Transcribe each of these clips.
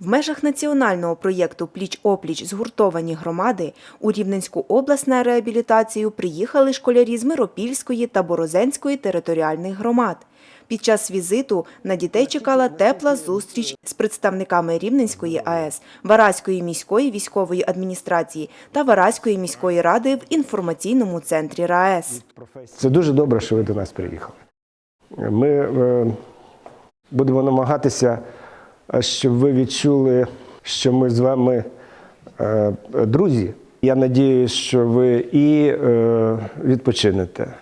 В межах національного проєкту Пліч-опліч згуртовані громади у Рівненську область на реабілітацію приїхали школярі з Миропільської та Борозенської територіальних громад. Під час візиту на дітей чекала тепла зустріч з представниками Рівненської АЕС, Вараської міської військової адміністрації та Вараської міської ради в інформаційному центрі РаЕС. Це дуже добре, що ви до нас приїхали. Ми е, будемо намагатися, щоб ви відчули, що ми з вами е, друзі. Я надіюсь, що ви і е, відпочинете.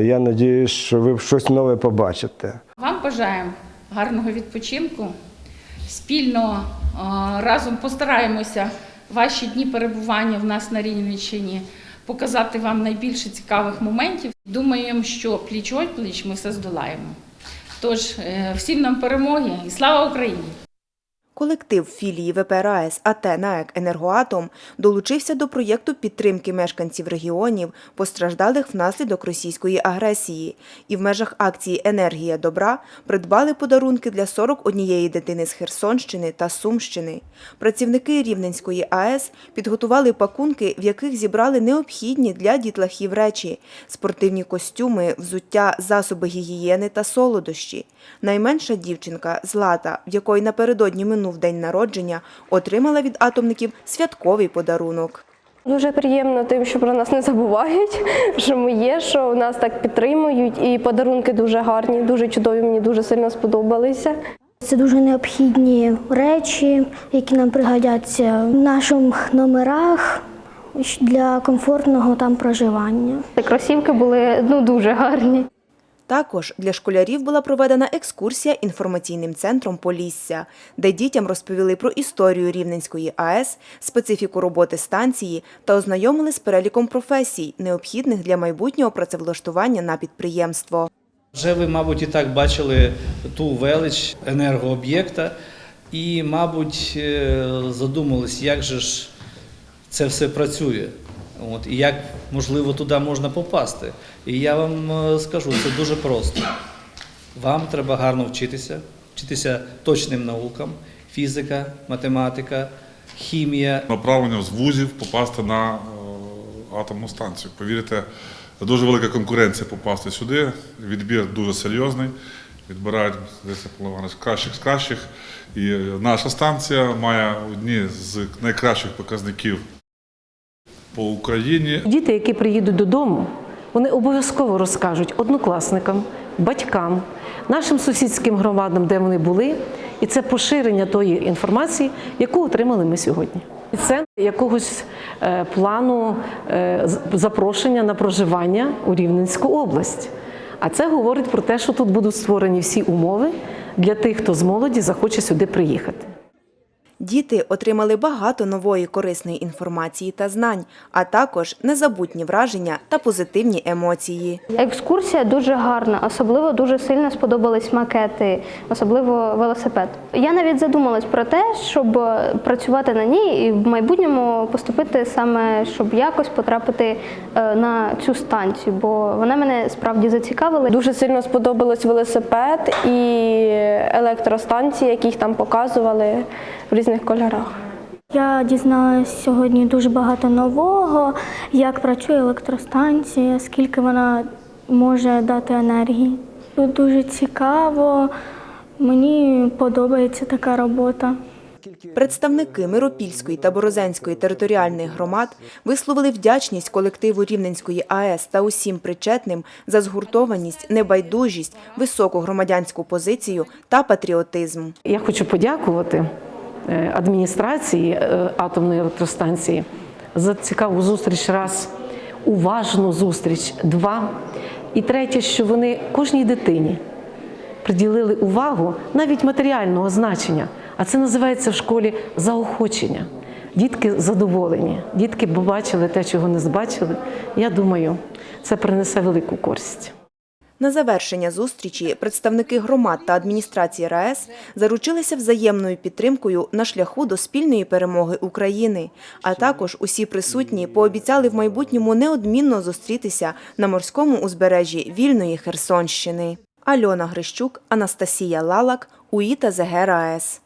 Я надіюсь, що ви щось нове побачите. Вам бажаємо гарного відпочинку. Спільно е, разом постараємося ваші дні перебування в нас на Рівненщині показати вам найбільше цікавих моментів. Думаємо, що пліч-опліч ми все здолаємо. Тож е, всім нам перемоги і слава Україні! Колектив філії ВП РаЕС АТ НАЕК «Енергоатом» долучився до проєкту підтримки мешканців регіонів, постраждалих внаслідок російської агресії, і в межах акції «Енергія добра» придбали подарунки для 41 дитини з Херсонщини та Сумщини. Працівники Рівненської АЕС підготували пакунки, в яких зібрали необхідні для дітлахів речі – спортивні костюми, взуття, засоби гігієни та солодощі. Найменша дівчинка Злата, в якої напередодні минув день народження, отримала від атомників святковий подарунок. Дуже приємно тим, що про нас не забувають, що ми є, що нас так підтримують, і подарунки дуже гарні, дуже чудові. Мені дуже сильно сподобалися. Це дуже необхідні речі, які нам пригодяться в наших номерах для комфортного там проживання. Кросівки були ну дуже гарні. Також для школярів була проведена екскурсія інформаційним центром Полісся, де дітям розповіли про історію Рівненської АЕС, специфіку роботи станції та ознайомили з переліком професій, необхідних для майбутнього працевлаштування на підприємство. Вже ви, мабуть, і так бачили ту велич енергооб'єкта, і, мабуть, е, задумались, як же ж це все працює. От, і як можливо туди можна попасти. І я вам е, скажу, це дуже просто. Вам треба гарно вчитися, вчитися точним наукам, фізика, математика, хімія, направлення з вузів попасти на е, атомну станцію. Повірте, дуже велика конкуренція попасти сюди. Відбір дуже серйозний. Відбирають кращих з кращих. І наша станція має одні з найкращих показників по Україні. Діти, які приїдуть додому, вони обов'язково розкажуть однокласникам, батькам, нашим сусідським громадам, де вони були, і це поширення тої інформації, яку отримали ми сьогодні. І це якогось е, плану е, запрошення на проживання у Рівненську область. А це говорить про те, що тут будуть створені всі умови для тих, хто з молоді захоче сюди приїхати. Діти отримали багато нової корисної інформації та знань, а також незабутні враження та позитивні емоції. Екскурсія дуже гарна, особливо дуже сильно сподобались макети, особливо велосипед. Я навіть задумалась про те, щоб працювати на ній і в майбутньому поступити саме, щоб якось потрапити е, на цю станцію, бо вона мене справді зацікавила. Дуже сильно сподобалось велосипед і електростанції, які їх там показували в різних кольорах. Я дізналась сьогодні дуже багато нового, як працює електростанція, скільки вона може дати енергії. Тут дуже цікаво, мені подобається така робота. Представники Миропільської та Борозенської територіальних громад висловили вдячність колективу Рівненської АЕС та усім причетним за згуртованість, небайдужість, високу громадянську позицію та патріотизм. Я хочу подякувати адміністрації е, атомної електростанції за цікаву зустріч раз, уважну зустріч два. І третє, що вони кожній дитині приділили увагу навіть матеріального значення. А це називається в школі заохочення. Дітки задоволені, дітки побачили те, чого не збачили. Я думаю, це принесе велику користь. На завершення зустрічі представники громад та адміністрації РаЕС заручилися взаємною підтримкою на шляху до спільної перемоги України. А також усі присутні пообіцяли в майбутньому неодмінно зустрітися на морському узбережжі вільної Херсонщини. Альона Грищук, Анастасія Лалак, УІТА ЗГ РаЕС.